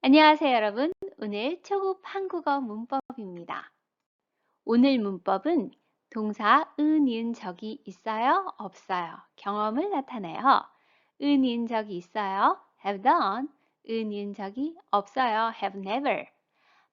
안녕하세요, 여러분. 오늘 초급 한국어 문법입니다. 오늘 문법은 동사 은, 이은, 적이 있어요? 없어요? 경험을 나타내요. 은, 이은, 적이 있어요? have done. 은, 이은, 적이 없어요. have never.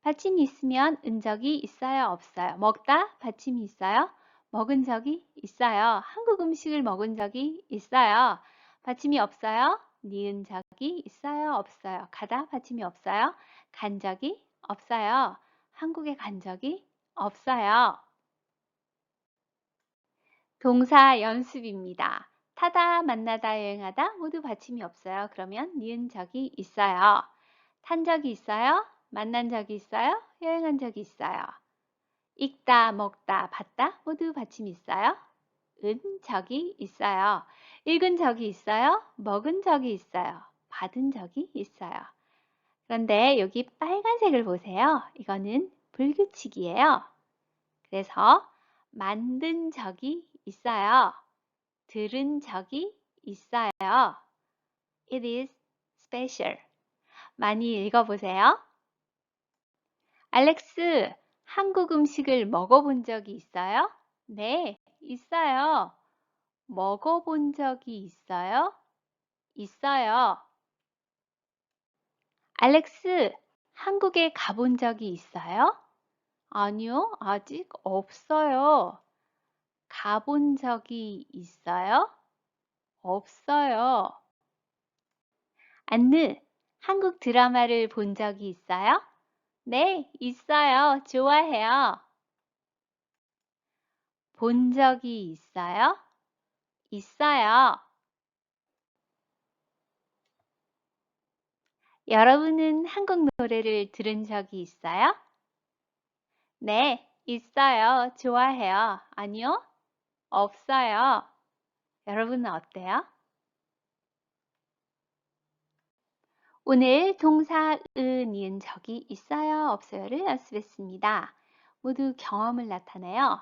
받침이 있으면 은 적이 있어요? 없어요? 먹다 받침이 있어요? 먹은 적이 있어요. 한국 음식을 먹은 적이 있어요. 받침이 없어요? 니은 적이 있어요? 없어요? 가다 받침이 없어요? 간 적이 없어요. 한국에 간 적이 없어요. 동사 연습입니다. 타다, 만나다, 여행하다 모두 받침이 없어요. 그러면 니은 적이 있어요. 탄 적이 있어요? 만난 적이 있어요? 여행한 적이 있어요. 읽다, 먹다, 봤다 모두 받침이 있어요. 은 적이 있어요. 읽은 적이 있어요. 먹은 적이 있어요. 받은 적이 있어요. 그런데 여기 빨간색을 보세요. 이거는 불규칙이에요. 그래서 만든 적이 있어요. 들은 적이 있어요. It is special. 많이 읽어보세요. 알렉스, 한국 음식을 먹어본 적이 있어요? 네, 있어요. 먹어본 적이 있어요? 있어요. 알렉스, 한국에 가본 적이 있어요? 아니요, 아직 없어요. 가본 적이 있어요? 없어요. 안느, 한국 드라마를 본 적이 있어요? 네, 있어요. 좋아해요. 본 적이 있어요? 있어요. 여러분은 한국 노래를 들은 적이 있어요? 네, 있어요. 좋아해요. 아니요? 없어요. 여러분은 어때요? 오늘 동사 은, 이은, 적이 있어요, 없어요를 연습했습니다. 모두 경험을 나타내요.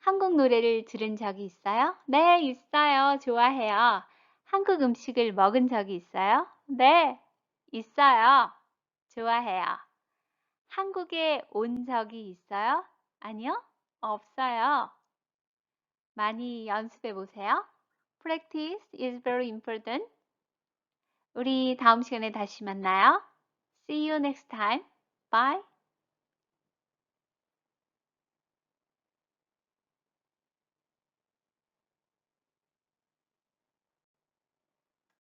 한국 노래를 들은 적이 있어요? 네, 있어요. 좋아해요. 한국 음식을 먹은 적이 있어요? 네, 있어요. 좋아해요. 한국에 온 적이 있어요? 아니요, 없어요. 많이 연습해 보세요. Practice is very important. 우리 다음 시간에 다시 만나요. See you next time. Bye.